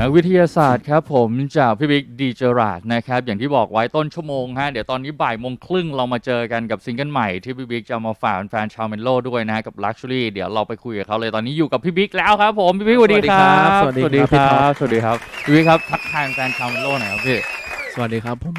นักวิทยาศาสตร์ครับผมจากพี่บิ๊กดีเจอราดนะครับ อย่างที่บอกไว้ต้นชั่วโมงฮะเดี๋ยวตอนนี้บ่ายโมงครึ่งเรามาเจอกันกับซิงเกิลใหม่ที่พี่บิ๊กจะมาฝากแฟนๆชาวเมนโลด้วยนะกับ Luxury เดี๋ยวเราไปคุยกับเขาเลยตอนนี้อยู่กับพี่บิ๊กแล้วครับผมพี่บิ๊กสวัสดีครับสวัสดีครับสวัสดีครับสวัสดีครับพี่บิ๊กครับทักทายแฟนชาวเมนโลหน่อยครับพี่สวัสดีครับผม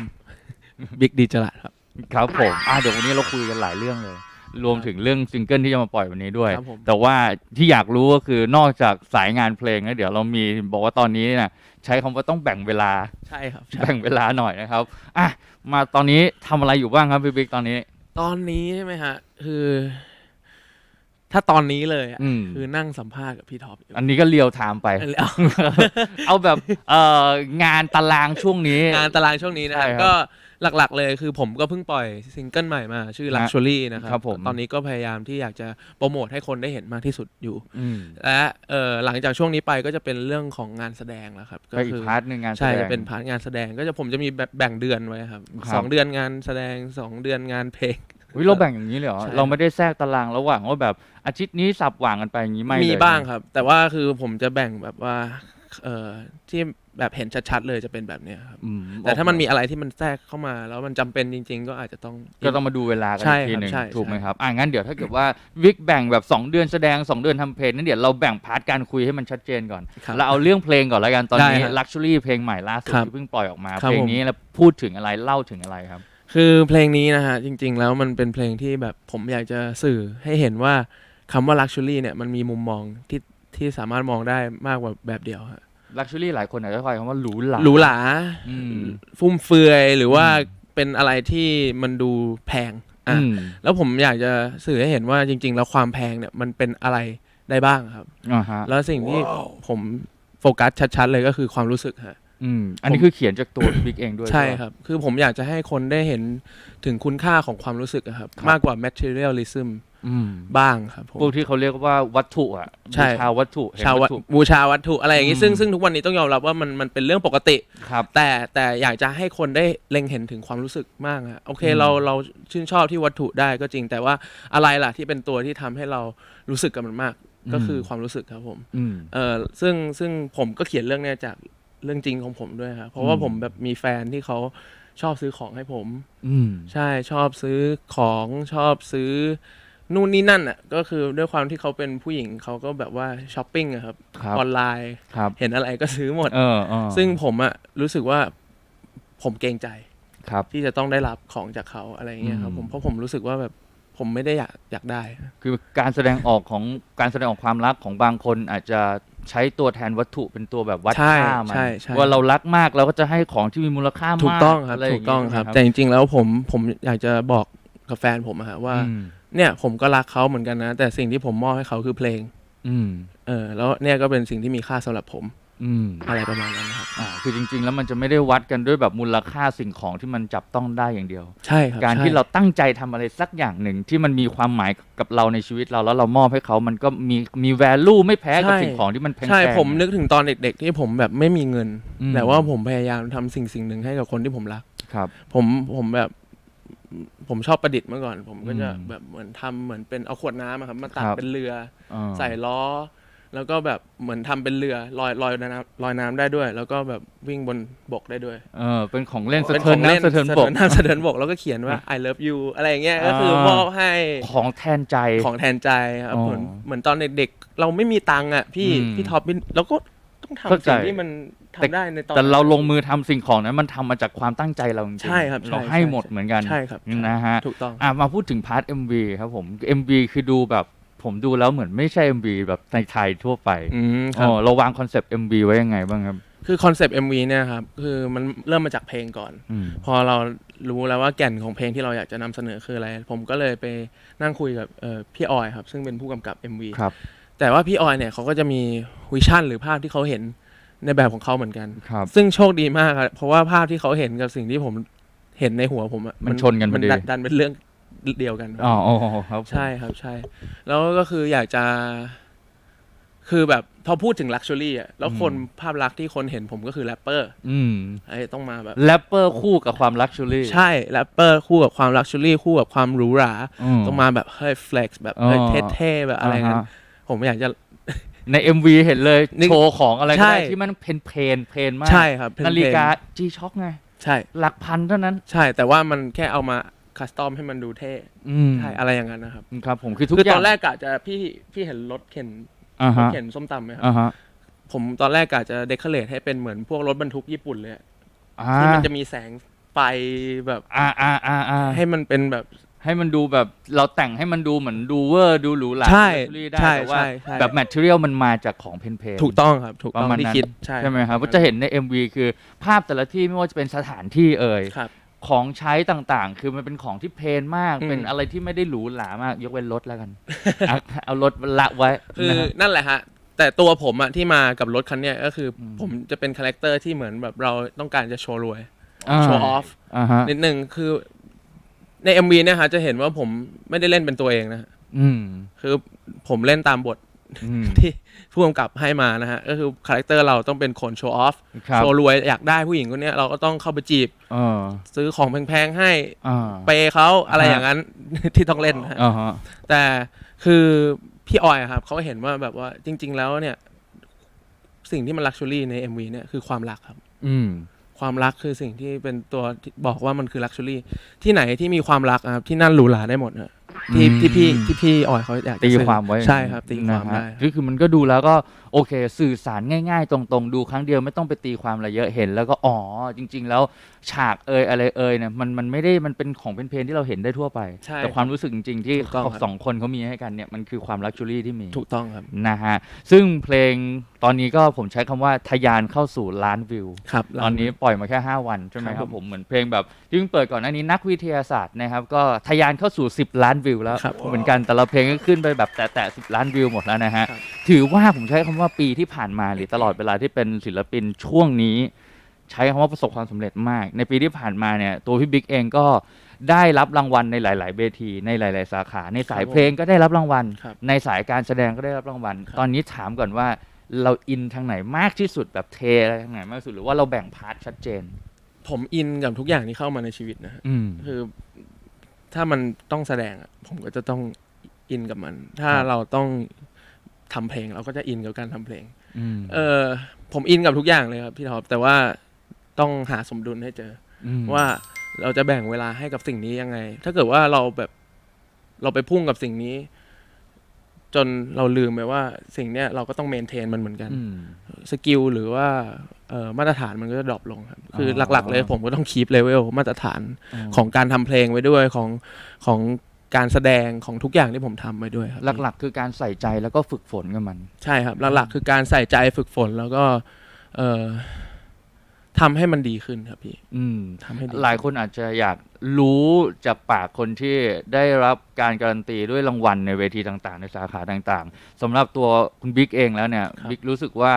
บิ๊กดีจลัดครับครับผมอะเดี๋ยววันนี้เราคุยกันหลายเรื่องเลย รวมถึงเรื่องซิงเกิลที่จะมาปล่อยวันนี้ด้วย ครับผม แต่ว่าที่อยากรู้ก็คือนอกจากสายงานเพลงนะเดี๋ยวเรามีบอกว่าตอนนี้นะใช้คำว่าต้องแบ่งเวลาใช่ครับใช่แบ่งเวลาหน่อยนะครับอะมาตอนนี้ทำอะไรอยู่บ้างครับพี่บิ๊กตอนนี้ ตอนนี้ใช่ไหมฮะ คือ ถ้าตอนนี้เลยอะอืม คือนั่งสัมภาษณ์กับพี่ท็อปอยู่อันนี้ก็เรียวไทม์ไป เอา เอาแบบเอ่องานตารางช่วงนี้ งานตารางช่วงนี้นะคใช่รับครับ ก็ หลักๆ เลยคือผมก็เพิ่งปล่อยซิงเกิลใหม่มาชื่อ Luxury นะครับครับผมตอนนี้ก็พยายามที่อยากจะโปรโมทให้คนได้เห็นมากที่สุดอยู่ อืมและเออหลังจากช่วงนี้ไปก็จะเป็นเรื่องของงานแสดงแล้วครับก็ก็อีกคือพาร์ทหนึ่งงานแสใช่ดจะง เป็นพาร์ทงานแสดงก็จะผมจะมีแบบแบ่งเดือนไว้ครับครับ สองเดือนงานแสดงสองเดือนงานเพลง อุ๊ยเราแบ่งอย่างนี้เลยเหรอ ใช่ เราไม่ได้แทรกตารางระหว่างว่าแบบอาทิตย์นี้สับหว่างกันไปอย่างนี้ไม่มีเลยบ้างครับ แต่ว่าคือผมจะแบ่งแบบว่าเอ่อที่ แบบเห็นชัดๆเลยจะเป็นแบบเนี้ยครับอืแต่ถ้ามันมีอะไรที่มันแทรกเข้ามา แล้วมันจำเป็นจริง ๆ ก็อาจจะต้อง ก็ต้องมาดูเวลากันใช่อีกทีครับหนึ่งใช่ถูกไหมใช่ครับอะงั้นเดี๋ยวถ้าเกิดว่าวิกแบ่งแบบ 2 เดือนแสดง 2 เดือนทำเพลงนั้นเดี๋ยวเราแบ่งพาร์ทการคุยให้มันชัดเจนก่อนครับเราเอาเรื่องเพลงก่อนแล้วกันตอนนี้ได้ครับ Luxury เพลงใหม่ล่าสุดครับที่เพิ่งปล่อยออกมาครับเพลงผม นี้แล้วพูดถึงอะไรเล่าถึงอะไรครับ คือเพลงนี้นะฮะจริง ๆ แล้วมันเป็นเพลงที่แบบผมอยากจะสื่อให้เห็นว่าคำว่า luxury เนี่ยมันมีมุมมองที่ที่สามารถมองได้มากกว่าแบบเดียวฮะ Luxury หลายคนอาจจะใช้คำว่าหรูหราหรูหราอืม ฟุ่มเฟือยหรือว่าอืมเป็นอะไรที่มันดูแพงอะอืมแล้วผมอยากจะสื่อให้เห็นว่าจริง ๆ แล้วความแพงเนี่ยมันเป็นอะไรได้บ้างครับ อ่าฮะแล้วสิ่งที่ผมโฟกัสชัด ๆ เลยก็คือความรู้สึกฮะ อืมอันนี้คือเขียนจากตัว บิ๊กเองด้วยใช่ปะครับ คือผมอยากจะให้คนได้เห็นถึงคุณค่าของความรู้สึกอะครับครับมากกว่า materialism อืมบ้างครับผมพวกที่เขาเรียกว่าวัตถุอะใช่บูชาวัตถุเห็นชาววัตถุบูชาวัตถุอะไรอย่างนี้อืมซึ่งซึ่งทุกวันนี้ต้องยอมรับว่ามันมันเป็นเรื่องปกติครับแต่แต่อยากจะให้คนได้เล็งเห็นถึงความรู้สึกมากฮะโอเคอืมเราเราชื่นชอบที่วัตถุได้ก็จริงแต่ว่าอะไรล่ะที่เป็นตัวที่ทำให้เรารู้สึกกับมันมาก ก็คือความรู้สึกครับผมอืมเออซึ่งซึ่งผมก็เขียนเรื่องเนี้ยจาก เรื่องจริงของผมด้วยครับเพราะว่าอืมผมแบบมีแฟนที่เขาชอบซื้อของให้ผม อืม ใช่ชอบซื้อของชอบซื้อนู่นนี่นั่นอะก็คือด้วยความที่เขาเป็นผู้หญิงเขาก็แบบว่าช้อปปิ้งอะครับครับออนไลน์ครับ เห็นอะไรก็ซื้อหมด เออเออซึ่งผมอะรู้สึกว่าผมเกรงใจครับ ที่จะต้องได้รับของจากเขาอะไรอย่างเงี้ยครับอืมผมเพราะผมรู้สึกว่าแบบผมไม่ได้อยากอยากได้ คือการแสดงออกของการแสดงออกความรักของบางคนอาจจะ ใช้ตัวแทนวัตถุเป็นตัวแบบวัดใช่ค่ามันใช่ใช่ ว่าเรารักมากเราก็จะให้ของที่มีมูลค่ามากถูกต้องครับะไย่าถูกต้องครับใช่ไหมแต่จริงๆแล้วผมผมอยากจะบอกกับแฟนผมอะฮะว่า อืมเนี่ยผมก็รักเขาเหมือนกันนะ แต่สิ่งที่ผมมอบให้เขาคือเพลงอืม เออแล้วเนี่ยก็เป็นสิ่งที่มีค่าสำหรับผม อืมอะไรประมาณนั้นนะครับ อ่าคือจริง ๆ แล้วมันจะไม่ได้วัดกันด้วยแบบมูลค่าสิ่งของที่มันจับต้องได้อย่างเดียว ใช่ครับการใช่ที่เราตั้งใจทำอะไรสักอย่างหนึ่งที่มันมีความหมายกับเราในชีวิตเราแล้วเรามอบให้เขามันก็มีมี value ไม่แพ้กับใช่สิ่งของที่มันแพงๆ ใช่ผมนึกถึงตอนเด็ก ๆ ที่ผมแบบไม่มีเงิน อืม แต่ว่าผมพยายามทำสิ่งสิ่งหนึ่งให้กับคนที่ผมรัก ครับ ผมผมแบบ ผมชอบประดิษฐ์เมื่อก่อน ผมก็จะอืมแบบเหมือนทำเหมือนเป็นเอาขวดน้ำอะครับ มาตัดครับ เป็นเรือ อ่า ใส่ล้อ แล้วก็แบบเหมือนทำเป็นเรือลอยลอยน้ำลอยน้ำได้ด้วย แล้วก็แบบวิ่งบนบกได้ด้วย เออเป็นของเล่นสะเป็นเทินของล่น้ำสะเทินบกน้ำสะเทินบกแล้วก็เขียนว่า I love you อะไรอย่างเงี้ยก็คือมอบให้ของแทนใจของแทนใจครับอ๋อเหมือนเหมือนตอนเด็กๆเราไม่มีตังค์อะพี่อืมพี่ท็อปพี่เราก็ต้องเข้าทำใจสิ่งที่มันทำได้ในตอนแต่เรานั้นลงมือทำสิ่งของนั้นมันทำมาจากความตั้งใจเราจริงๆใช่ครับใช่เราให้ใช่หมดเหมือนกันใช่ครับใช่นะฮะถูกต้องอะมาพูดถึงพาร์ท MV ครับผม MV คือดูแบบ ผมดูแล้วเหมือนไม่ใช่ MV แบบในไทยทั่วไปอืมครับ อ๋อเราวางคอนเซปต์ MV ไว้ยังไงบ้างครับคือคอนเซปต์ MV เนี่ยครับคือมันเริ่มมาจากเพลงก่อน อืมพอเรารู้แล้วว่าแก่นของเพลงที่เราอยากจะนำเสนอคืออะไร ผมก็เลยไปนั่งคุยกับเอ่อพี่ออยครับ ซึ่งเป็นผู้กำกับ MV ครับแต่ว่าพี่ออยเนี่ยเขาก็จะมีวิชั่นหรือภาพที่เขาเห็นในแบบของเขาเหมือนกัน ครับ ซึ่งโชคดีมากครับเพราะว่าภาพที่เขาเห็นกับสิ่งที่ผมเห็นในหัวผมอะมันชนกันพมัอดี ดัดันเป็นเรื่อง เดียวกันอ๋ออ๋อครับผมใช่ครับใช่ แล้วก็คืออยากจะ คือแบบพอพูดถึงลักชัวรี่อะแล้วคนภาพลักษณ์ที่คนเห็นผมก็คือแรปเปอร์อืมไอ้ต้องมาแบบ แรปเปอร์คู่กับความลักชัวรี่ ใช่แรปเปอร์คู่กับความลักชัวรี่คู่กับความหรูหราต้องมาแบบเฮ้ยเฟล็กซ์แบบเฮ้ยอ๋อ เท่ๆแบบอะไรเงี้ยาฮะผมอยากจะ ใน MV เห็นเลยนึกโชว์ของอะไรก็ได้ใช่ที่มันเพนเพนเพนมากใช่ครับเพลงนาฬิกา G Shock ไง ใช่ หลักพันเท่านั้น ใช่แต่ว่ามันแค่เอามา คัสตอมให้มันดูเท่อืมใช่อะไรอย่างนั้นนะครับ ครับผมคือทุกคืออย่าตองนแรกกะจะพี่พี่เห็นรถเข็นอ่ารถฮะเข็นส้มตำไหมครับ อ่าฮะผมตอนแรกกะจะเดคอเรทให้เป็นเหมือนพวกรถบรรทุกญี่ปุ่นเลยอะอ่าที่มันจะมีแสงไฟแบบอ่าอ่าอ่าอ่าให้มันเป็นแบบ ให้มันดูแบบเราแต่งให้มันดูเหมือนดูเวอร์ดูหรูหราใช่ดูได้ใช่แต่ว่าใช่ใช่ แบบแมทเทียลมันมาจากของเพนเพน ถูกต้องครับ ถูกประต้องมาณที่นั้น คิดใช่ใช่ไหมครับก็จะเห็นใน MV คือภาพแต่ละที่ไม่ว่าจะเป็นสถานที่เอ่ยครับ ของใช้ต่างๆ คือมันเป็นของที่เพลนมาก อืม เป็นอะไรที่ไม่ได้หรูหรามาก ยกเว้นรถแล้วกันเอาเอารถละไว้คือนะฮะ นั่นแหละฮะ แต่ตัวผมอะที่มากับรถคันเนี้ยก็คืออม ผมจะเป็นคาแรคเตอร์ที่เหมือนแบบเราต้องการจะโชว์รวยาโชว์ออฟ อ่าฮะนิดนึงคือใน MV เนี่ยฮะจะเห็นว่าผมไม่ได้เล่นเป็นตัวเองนะฮะอืม คือผมเล่นตามบทอืม ที่ผู้กำกับให้มานะฮะ ก็คือคาแรคเตอร์เราต้องเป็นคนโชว์ออฟครับโชว์รวยอยากได้ผู้หญิงคนเนี้ยเราก็ต้องเข้าไปจีบเออซื้อของแพงๆให้อ่าเปย์เขาอะไรอ่าฮะอย่างนั้นที่ต้องเล่นนะฮะอ่าฮะแต่คือพี่ออยอะครับเขาเห็นว่าแบบว่าจริง ๆ แล้วเนี่ย สิ่งที่มันลักชัวรี่ใน MV เนี่ยคือความรักครับ อืมความรักคือสิ่งที่เป็นตัวที่บอกว่ามันคือลักชัวรี่ที่ไหนที่มีความรักอะครับที่นั่นหรูหราได้หมดฮะ ที่อืมที่พี่ที่พี่ออยเขาอยากจะตีสื่อความไว้ใช่ครับตีความนะฮะได้คือคือมันก็ดูแล้วก็โอเค สื่อสารง่าย ๆ ตรงๆ ดูครั้งเดียวไม่ต้องไปตีความอะไรเยอะเห็น แล้วก็อ๋อจริง ๆ แล้วฉากเอยอะไรเอยเนี่ยมันมันไม่ได้มันเป็นของเป็นเพลงที่เราเห็นได้ทั่วไป ใช่แต่ความรู้สึกจริง ๆ ที่ถูกต้องครับ สองคนเขามีให้กันเนี่ยมันคือความลักชัวรี่ที่มี ถูกต้องครับ นะฮะ ซึ่งเพลง ตอนนี้ก็ผมใช้คำว่าทะยานเข้าสู่ล้านวิว ครับ ตอนนี้ปล่อยมาแค่ 5 วันใช่ไหมครับครับผมผมเหมือนเพลงแบบที่เพิ่งเปิดก่อนหน้านี้นักวิทยาศาสตร์นะครับก็ทะยานเข้าสู่ 10 ล้านวิวแล้วครับผมเหมือนกันแต่ละเพลงก็ขึ้นไปแบบแตะๆ10ล้านวิวหมดแล้วนะฮะครับ ถือว่าผมใช้คำว่าปีที่ผ่านมาหรือตลอดเวลาที่เป็นศิลปินช่วงนี้ ใช้คำว่าประสบความสำเร็จมาก ในปีที่ผ่านมาเนี่ยตัวพี่บิ๊กเองก็ได้รับรางวัลในหลาย ๆเวทีในหลาย ๆ สาขา ในสายครับผมเพลงก็ได้รับรางวัล ครับในสายการแสดงก็ได้รับรางวัล ครับ ตอนนี้ถามก่อนว่า เราอินทางไหนมากที่สุดแบบเทอะไรทางไหนมากที่สุดหรือว่าเราแบ่งพาร์ทชัดเจน ผมอินกับทุกอย่างที่เข้ามาในชีวิตนะฮะอืม คือ ถ้ามันต้องแสดงอะผมก็จะต้องอินกับมัน ถ้าครับ เราต้องทำเพลงเราก็จะอินกับการทำเพลง อืมเออผมอินกับทุกอย่างเลยครับพี่ท็อปแต่ว่าต้องหาสมดุลให้เจออืมอว่าเราจะแบ่งเวลาให้กับสิ่งนี้ยังไง ถ้าเกิดว่าเราแบบเราไปพุ่งกับสิ่งนี้ จนเราลืมไปว่าสิ่งเนี้ยเราก็ต้องเมนเทนมันเหมือนกันอืมสกิลหรือว่าเอ่อมาตรฐานมันก็จะดรอปลงครับ คืออ๋อหลักๆเลยผมก็ต้องคีปเลเวลมาตรฐานของการทำเพลงไว้ด้วยของของการแสดงของทุกอย่างที่ผมทำไว้ด้วยครับหลักๆ คือการใส่ใจแล้วก็ฝึกฝนกับมัน ใช่ครับ หลักๆ คือการใส่ใจฝึกฝนแล้วก็เอ่อ ทำให้มันดีขึ้นครับพี่ อืมทำให้ดี หลายคนอาจจะอยากรู้จากปากคนที่ได้รับการการันตีด้วยรางวัลในเวทีต่างๆ ในสาขาต่างๆสำหรับตัวคุณบิ๊กเองแล้วเนี่ยบิ๊กรู้สึกว่า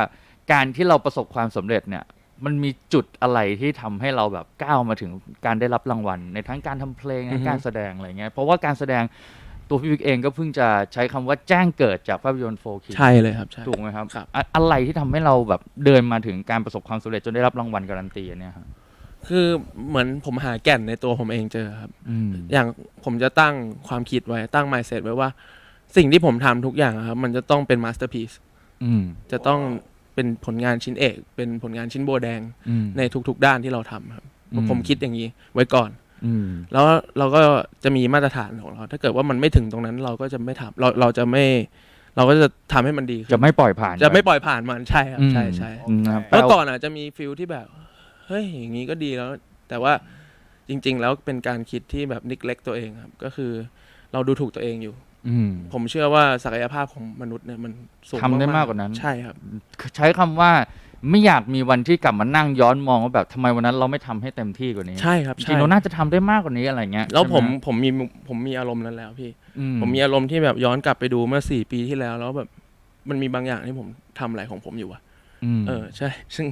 การที่เราประสบความสำเร็จเนี่ย มันมีจุดอะไรที่ทำให้เราแบบก้าวมาถึงการได้รับรางวัล ในทั้งการทำเพลงอือฮึการแสดงอะไรเงี้ยเพราะว่าการแสดง ตัวพี่บิ๊กเองก็เพิ่งจะใช้คำว่าแจ้งเกิดจากภาพยนตร์โฟคิใช่เลยครับใช่ ถูกไหมครับครับ อะอะไรที่ทำให้เราแบบเดินมาถึงการประสบความสำเร็จจนได้รับรางวัลการันตีอันเนี่ยครับคือเหมือนผมหาแก่นในตัวผมเองเจอครับ อืม อย่างผมจะตั้งความคิดไว้ตั้ง mindset ไว้ว่า สิ่งที่ผมทำทุกอย่างอะครับ มันจะต้องเป็น masterpiece อืมจะต้องเป็นผลงานชิ้นเอก เป็นผลงานชิ้นโบแดงอืม ในทุกๆด้านที่เราทำครับ อืม ผมคิดอย่างนี้ไว้ก่อนอืม แล้วเราก็จะมีมาตรฐานของเรา ถ้าเกิดว่ามันไม่ถึงตรงนั้นเราก็จะไม่ทำเราเราจะไม่เราก็จะทำให้มันดีขึ้นจะไม่ปล่อยผ่าน จะไม่ปล่อยผ่านมันใช่ครับอืมใช่ใช่อืมนะครับเมื่อก่อนอะจะมีฟิลที่แบบ เฮ้ยอย่างนี้ก็ดีแล้ว แต่ว่าจริง ๆ แล้วเป็นการคิดที่แบบนิกเล็กตัวเองครับ ก็คือเราดูถูกตัวเองอยู่อืมผมเชื่อว่าศักยภาพของมนุษย์เนี่ยมันสูงทำได้ๆมากกว่านั้น ใช่ครับ ใช้คำว่า ไม่อยากมีวันที่กลับมานั่งย้อนมองว่าแบบทำไมวันนั้นเราไม่ทำให้เต็มที่กว่านี้ใช่ครับจริใช่งๆเราน่าจะทำได้มากกว่านี้อะไรเงี้ยแล้วผมใช่ไหผมมีผมมีอารมณ์นั้นแล้วพี่ อืผมมีอารมณ์ที่แบบย้อนกลับไปดูเมื่อสี่ปีที่แล้ว แล้วแบบมันมีบางอย่างที่ผมทำอะไรของผมอยู่อะมเออใช่ ซึ่ง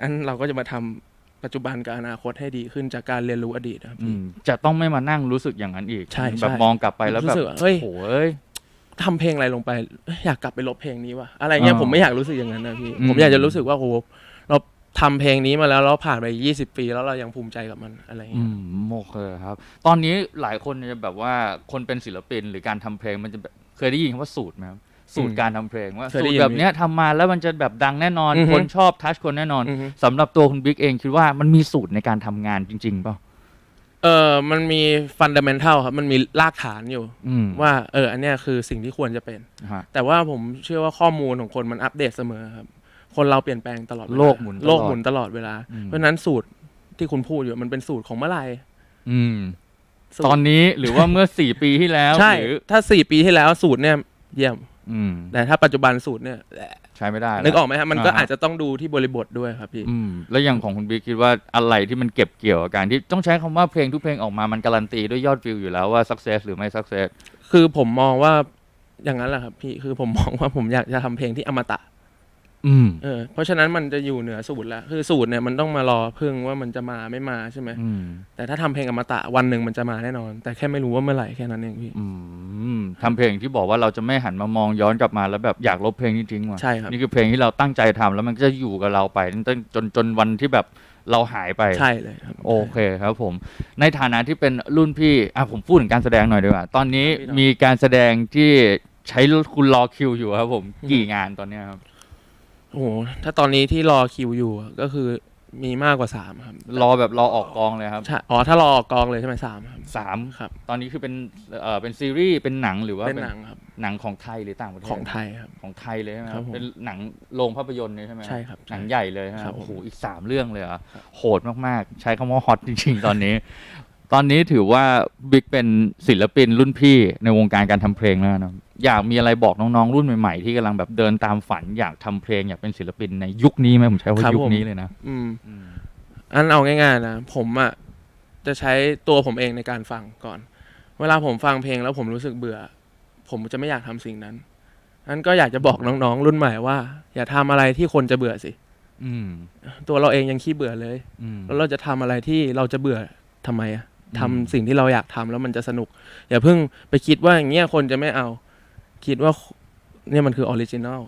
อันเราก็จะมาทำปัจจุบันกับอนาคตให้ดีขึ้นจากการเรียนรู้อดีตนะครับอืพี่ มจะต้องไม่มานั่งรู้สึกอย่างนั้นอีกใช่แบบใช่มองกลับไปแล้วแบบรู้สึกว่าเฮ้ย โอ้เอ้ย ทำเพลงอะไรลงไปเอ้ยอยากกลับไปลบเพลงนี้ว่ะอะไรเงี้ยอ่าผมไม่อยากรู้สึกอย่างนั้นนะพี่อืม ผมอยากจะรู้สึกว่าโอ้โหเราทำเพลงนี้มาแล้วเราผ่านไปยี่สิบปีแล้วเรายังภูมิใจกับมันอะไรอืเงี้ย มโอเคครับ ตอนนี้หลายคนจะแบบว่าคนเป็นศิลปินหรือการทำเพลงมันจะแบบเคยได้ยินคำว่าสูตรไหมครับสูตรการทำเพลงว่าเคยสูได้ตรยินแบบเนี้ยทำมาแล้วมันจะแบบดังแน่นอน อือฮึคนชอบทัชคนแน่นอนอือฮึ สำหรับตัวคุณบิ๊กเองคิดว่ามันมีสูตรในการทำงานจริงๆเปล่า เออมันมีฟันเดเมนทัลครับ มันมีรากฐานอยู่ อืม ว่าเอออันเนี้ยคือสิ่งที่ควรจะเป็น ฮะ แต่ว่าผมเชื่อว่าข้อมูลของคนมันอัปเดตเสมอครับ คนเราเปลี่ยนแปลงตลอดเวาโลกหมุนตลอด โลกหมุนตลอดเวลาอืมเพราะฉะนั้นสูตรที่คุณพูดอยู่มันเป็นสูตรของเมื่อไหร่อืม สูตรตอนนี้หรือว่าเมื่อสี่ปีที่แล้วใช่ หรือถ้าสี่ปีที่แล้วสูตรเนี่ยเยี่ยม อืมแต่ถ้าปัจจุบันสูตรเนี่ยแหละใช้ไม่ได้แล้วนึกออกไหมครับมันก็อ่าฮะอาจจะต้องดูที่บริบทด้วยครับพี่อืมแล้วอย่างของคุณบิ๊กคิดว่าอะไรที่มันเก็บเกี่ยวกับการที่ต้องใช้คำว่าเพลงทุกเพลงออกมามันการันตีด้วยยอดวิวอยู่แล้วว่า success หรือไม่ success คือผมมองว่าอย่างนั้นแหละครับพี่คือผมมองว่าผมอยากจะทำเพลงที่อมตะ อืม เออเพราะฉะนั้นมันจะอยู่เหนือสูตรแล้วคือสูตรเนี่ยมันต้องมารอพึ่งว่ามันจะมาไม่มาใช่ไหมอืม แต่ถ้าทำเพลงอมตะวันหนึ่งมันจะมาแน่นอน แต่แค่ไม่รู้ว่าเมื่อไหร่แค่นั้นเองพี่ อืมทำเพลงที่บอกว่าเราจะไม่หันมามองย้อนกลับมาแล้วแบบอยากลบเพลงนี้ทิ้งว่ะใช่ครับ นี่คือเพลงที่เราตั้งใจทำแล้วมันก็จะอยู่กับเราไปจนจนจนวันที่แบบเราหายไป ใช่เลยครับ โอเคครับผม ในฐานะที่เป็นรุ่นพี่อะผมพูดถึงการแสดงหน่อยดีกว่า ตอนนี้ครับพี่น้องมีการแสดงที่ใช้คุณรอคิวอยู่ครับผม กี่งานตอนเนี้ยครับ โอ้โหถ้าตอนนี้ที่รอคิวอยู่อะก็คือมีมากกว่าสามครับรอแบบรอออกกองเลยครับใช่อ๋อถ้ารอออกกองเลยใช่ไหมสามครับ สามครับ ตอนนี้คือเป็นเอ่อเป็นซีรีส์เป็นหนังหรือว่าเป็นหนังครับหนังของไทยหรือต่างประเทศของไทยครับ ของไทยเลยใช่ไหมคครัรับบผมเป็นหนังโรงภาพยนตร์เลยใช่ไหมใช่ครับหนังใหญ่เลยใช่ไหมครับผม โอ้โหอีกสามเรื่องเลยเหรอะโหดมากๆ ใช้คำว่าฮอตจริงๆ ตอนนี้ ตอนนี้ถือว่าบิ๊กเป็นศิลปินรุ่นพี่ในวงการการทำเพลงแล้วนะอยากมีอะไรบอกน้องๆรุ่นใหม่ๆ ที่กำลังแบบเดินตามฝันอยากทำเพลงอยากเป็นศิลปินในยุคนี้ไหมผมใช้ว่าครับยุคผมนี้เลยนะอืมอืมอันเอาง่ายๆนะผมอะจะใช้ตัวผมเองในการฟังก่อน เวลาผมฟังเพลงแล้วผมรู้สึกเบื่อ ผมจะไม่อยากทำสิ่งนั้นอันก็อยากจะบอกน้องๆ รุ่นใหม่ว่า อย่าทำอะไรที่คนจะเบื่อสิอืมตัวเราเองยังขี้เบื่อเลยอืมแล้วเราจะทำอะไรที่เราจะเบื่อทำไมอะอืม ทำสิ่งที่เราอยากทำแล้วมันจะสนุก อย่าเพิ่งไปคิดว่าอย่างเงี้ยคนจะไม่เอา คิดว่าเนี่ยมันคือออริจินอล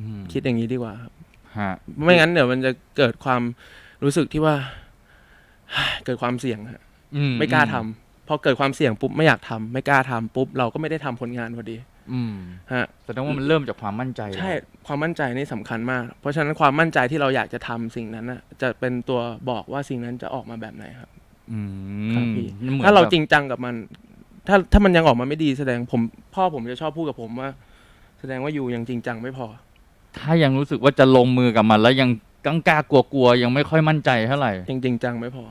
อืมคิดอย่างนี้ดีกว่าครับฮะไม่งั้นเดี๋ยวมันจะเกิดความรู้สึกที่ว่า เกิดความเสี่ยงฮะอืไม่กล้าทำพอเกิดความเสี่ยงปุ๊บไม่อยากทำไม่กล้าทำปุ๊บเราก็ไม่ได้ทำผลงานพอดีอืมฮะแสดงว่ามันเริ่มจากความมั่นใจใช่ความมั่นใจนี่สำคัญมาก เพราะฉะนั้นความมั่นใจที่เราอยากจะทำสิ่งนั้นน่ะ จะเป็นตัวบอกว่าสิ่งนั้นจะออกมาแบบไหนครับ อืมครับพี่มันหมือนถ้าเราแบบจริงจังกับมัน ถ้าถ้ามันยังออกมาไม่ดีแสดงผมพ่อผมจะชอบพูดกับผมว่า แสดงว่าอยู่ยังจริงจังไม่พอ ถ้ายังรู้สึกว่าจะลงมือกับมัน แล้วยังกังกล้ากลัวกลัวๆยังไม่ค่อยมั่นใจเท่าไหร่ ยังจริงจังไม่พอ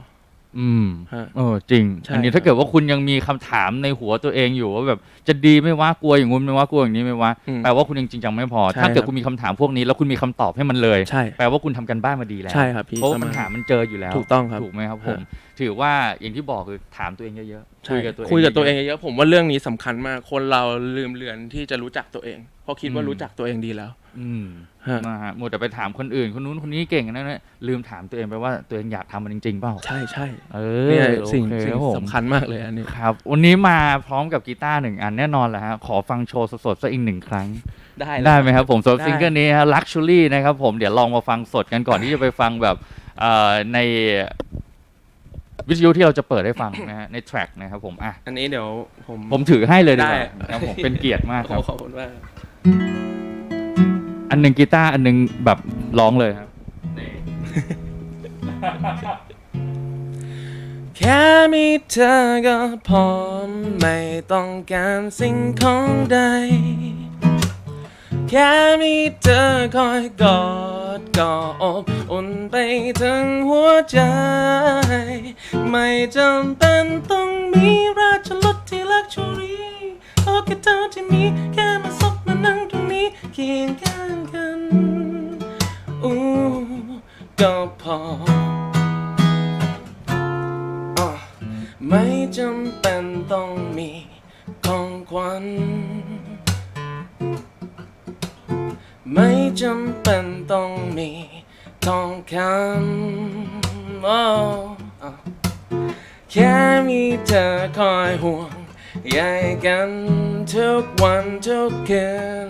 อืมฮะ เออจริง ใช่อันนี้ครับถ้าเกิดว่าคุณยังมีคำถามในหัวตัวเองอยู่ว่าแบบจะดีไม่ว่ากลัวอย่างงู้นไม่ว่ากลัวอย่างนี้ไม่ว่าอืมแปลว่าคุณยังจริงจังไม่พอ ใช่ถ้าเกิดครับ คุณมีคำถามพวกนี้แล้วคุณมีคำตอบให้มันเลย ใช่ แปลว่าคุณทำกันบ้านมาดีแล้วใช่ครับพี่เพราะว่าประปัมาญณหามันเจออยู่แล้วถูกต้องครับถูกไหมครับผมฮะถือว่าอย่างที่บอกคือถามตัวเองเยอะๆใช่คุยกับตัวเอง คุยกับตัวเองยะเยอะๆผมว่าเรื่องนี้สำคัญมาก คนเราลืมเลือนที่จะรู้จักตัวเองเพราะคิดว่าอืม รู้จักตัวเองดีแล้วๆ อืมฮะนะฮะมัวแต่ไปถามคนอื่น คนนู้นคนนี้เก่งนั่นนะลืมถามตัวเองไปว่าตัวเองอยากทำมันจริงๆเปล่าใช่ใช่เออเนี่ยโอสิ่งเคสิ่งครับผม สำคัญมากเลยอันนี้ ครับ วันนี้มาพร้อมกับกีตาร์หนึ่งอันแน่นอนแหละฮะ ขอฟังโชว์สดๆสักอีกหนึ่งครั้ง ได้ได้ไหมครับผมสำหรับได้ ซิงเกิลนี้ฮะ Luxury นะครับผม เดี๋ยวลองมาฟังสดกันก่อนที่จะไปฟังแบบเอ่อในวิทยุที่เราจะเปิดให้ฟังนะฮะ ในแทร็กนะครับผม อะ อันนี้เดี๋ยวผม ผมถือให้เลยดีกได้ว่าครับผมเป็นเกียรติมากครับขอบคุณมาก อันหนึ่งกีตาร์อันหนึ่งแบบร้องเลยครับ แค่มีเธอก็พอไม่ต้องการสิ่งของใด แค่มีเธอคอยกอดก็อบอุ่นไปทั้งหัวใจ ไม่จำเป็นต้องมีราชรถที่ลักชัวรี่ขอแค่เธอที่มีแค่มาซบมานั่งตรงนี้เคียงข้าง ก็พออะไม่จำเป็นต้องมีของขวัญ ไม่จำเป็นต้องมีทองคำโอ้อะแค่มีเธอคอยห่วงใยกันทุกวันทุกคืน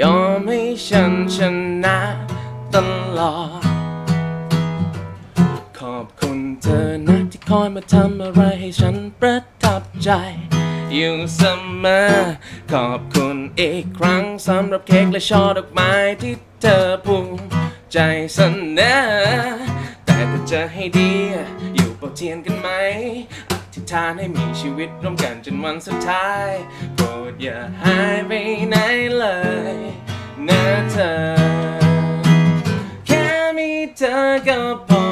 ยอมให้ฉันชนะ ตลอด ขอบคุณเธอนะที่คอยมาทำอะไรให้ฉันประทับใจ อยู่เสมอขอบคุณอีกครั้งสำหรับเค้กและช่อดอกไม้ที่เธอภูมิใจเสนอแต่ถ้าจะให้ดี อยู่เป่าเทียนกันไหมอธิษฐานให้มีชีวิตร่วมกันจนวันสุดท้ายโปรดอย่าหายไปไหนเลยนะเธอ เธอก็พอ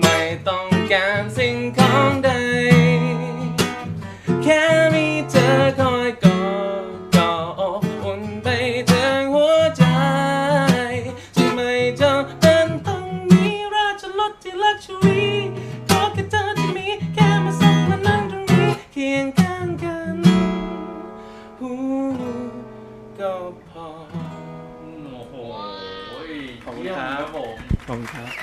ไม่ต้องการสิ่งของใดแค่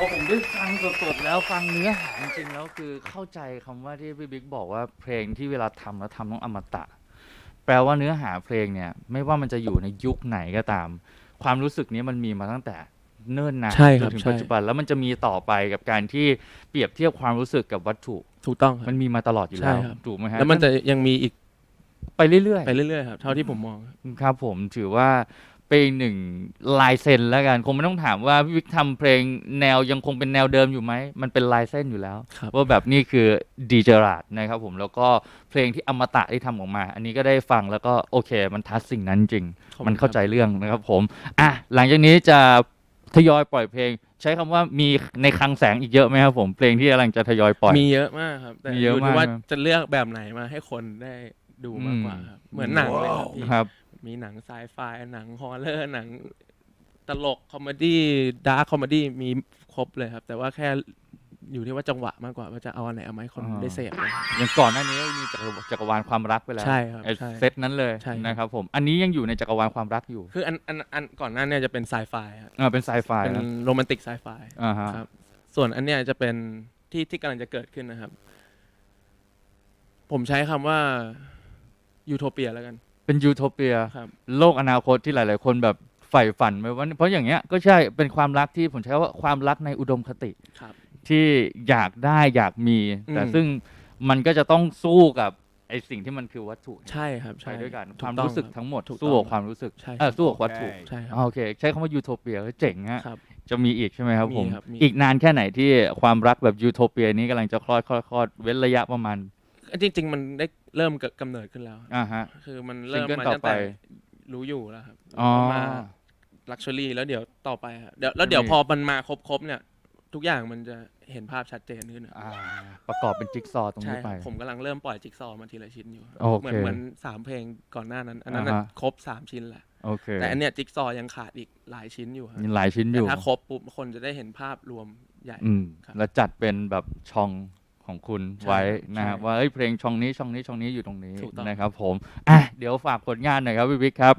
อบคุณครับพอผมได้ฟังสดๆแล้วฟังเนื้อหาจริงๆแล้วคือเข้าใจคำว่าที่พี่บิ๊กบอกว่าเพลงที่เวลาทำแล้วทำต้องอมตะ แปลว่าเนื้อหาเพลงเนี่ย ไม่ว่ามันจะอยู่ในยุคไหนก็ตาม ความรู้สึกนี้มันมีมาตั้งแต่เนิ่นนานใช่ครับจนถึงใช่ ปัจจุบันแล้วมันจะมีต่อไปกับการที่เปรียบเทียบความรู้สึกกับวัตถุ ถูกต้องครับ มันมีมาตลอดอยู่แล้วใช่ครับ ถูกไหมฮะแล้วมันจะยังมีอีกไปเรื่อยๆไปเรื่อยๆครับเท่าที่ผมมองครับครับผมถือว่า เป็นอีกหนึ่งลายเซ็นแล้วกัน คงไม่ต้องถามว่าพี่วิกทำเพลงแนวยังคงเป็นแนวเดิมอยู่ไหม มันเป็นลายเส้นอยู่แล้ว ครับ ว่าแบบนี้คือดีเจอราดนะครับผมแล้วก็เพลงที่อมตะที่ทำออกมา อันนี้ก็ได้ฟังแล้วก็โอเค มันทัชสิ่งนั้นจริง ขอบคุณมันเข้าใจเรื่องนะครับผมอะหลังจากนี้จะทยอยปล่อยเพลง ใช้คำว่ามีในคลังแสงอีกเยอะไหมครับผมเพลงที่กำลังจะทยอยปล่อย มีเยอะมากครับแต่มีอเยอะยู่มาที่กว่านะ จะเลือกแบบไหนมาให้คนได้ดูมากกว่าครับเหมือนหนังเลยครับพี่ ครับ มีหนังไซไฟหนังฮอร์เรอร์หนังตลกคอมเมดี้ดาร์คคอมเมดี้มีครบเลยครับ แต่ว่าแค่อยู่ที่ว่าจังหวะมากกว่าว่าจะเอาอันไหนเอามาให้คนอ่าได้เสพเลยครับอย่างก่อนหน้านี้มีจักรจักรวาลความรักไปแล้วใช่ครับไอ้ใช่เซตนั้นเลยใช่ครับนะครับผม อันนี้ยังอยู่ในจักรวาลความรักอยู่คืออันอันอันก่อนหน้าเนี่ยจะเป็นไซไฟครับ อ่าเป็นไซไฟเป็นนะโรแมนติกไซไฟอ่าฮะครับ ส่วนอันเนี้ยจะเป็นที่ที่กำลังจะเกิดขึ้นนะครับ ผมใช้คำว่ายูโทเปียแล้วกัน เป็นยูโทเปียครับ โลกอนาคตที่หลาย ๆ คนแบบใฝ่ฝันไว้ว่าเพราะอย่างเงี้ยก็ใช่เป็นความรักที่ผมใช้ว่าความรักในอุดมคติ ครับ ที่อยากได้อยากมี แต่อืม ซึ่งมันก็จะต้องสู้กับไอ้สิ่งที่มันคือวัตถุใช่ครับไปใช่ด้วยกันถูความต้องรู้สึกครับทั้งหมดถูกสู้ต้กัอบงความรู้สึกใช่เออสู้กับวัตถุใช่ครับอ่าโอเค ใช้คำว่ายูโทเปียก็เจ๋งฮะครับ จะมีอีกใช่ไหมครับผมมีครับมี อีกนานแค่ไหนที่ความรักแบบยูโทเปียนี้กำลังจะคลอดคลอดคลอดเว้นระยะประมาณ จริงๆ มันได้ เริ่มกำเนิดขึ้นแล้วอ่าฮะคือมันเริ่มซิงเกิลมาต่อตั้งแต่ไปรู้อยู่แล้วครับอ๋อมาลักชัวรี่แล้วเดี๋ยวต่อไปครับเดี๋ยวแล้วเดี๋ยวมีพอมันมาครบๆเนี่ย ทุกอย่างมันจะเห็นภาพชัดเจนขึ้นครับอ่าประกอบเป็นจิ๊กซอว์ตรงใช่นี้คไปรับผมกำลังเริ่มปล่อยจิ๊กซอว์มาทีละชิ้นอยู่โอเคเหมือนเหมือนสามเพลงก่อนหน้านั้น อันนั้นน่ะอ่าฮะครบสามชิ้นแหละโอเคแต่อันเนี้ยจิ๊กซอว์ยังขาดอีกหลายชิ้นอยู่ครับมีหลายชิ้นอแต่ยู่ ถ้าครบปุ๊บคนจะได้เห็นภาพรวมใหญ่อืมครับแล้วจัดเป็นแบบช่อง ของคุณใช่ไว้ครับนะครับใช่ว่าเอ้ยเพลงช่องนี้ช่องนี้ช่องนี้อยู่ตรงนี้ถูกต้อง นะครับผมอะเดี๋ยวฝากผลงานหน่อยครับพี่วิกครับ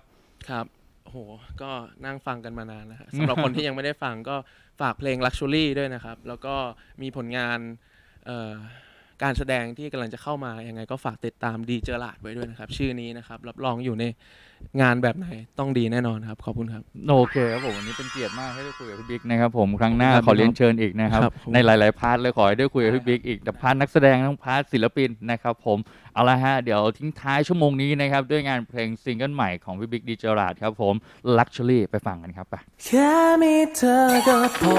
ครับโอ้โหก็นั่งฟังกันมานานแล้วครับสำหรับ คนที่ยังไม่ได้ฟังก็ฝากเพลง Luxury ด้วยนะครับ แล้วก็มีผลงานเอ่อ การแสดงที่กำลังจะเข้ามายังไงก็ฝากติดตามดีเจอราดไว้ด้วยนะครับ ชื่อนี้นะครับ รับรองอยู่ในงานแบบไหนต้องดีแน่นอนครับ ขอบคุณครับ โอเคครับผมวันนี้เป็นเกียรติมากให้ได้คุยกับพี่บิ๊กนะครับผมครั้งหน้าครับขอเรียนเชิญอีกนะครับ ครับผม ในหลาย ๆ พาร์ทเลยขอให้ได้คุยกับพี่บิ๊กอีกแต่พาร์ทนักแสดงทั้งพาร์ทศิลปินนะครับผมเอาละฮะเดี๋ยวทิ้งท้ายชั่วโมงนี้นะครับด้วยงานเพลงซิงเกิลใหม่ของพี่บิ๊กดีเจอราดครับผม Luxury ไปฟังกันครับไป แค่มีเธอก็พอ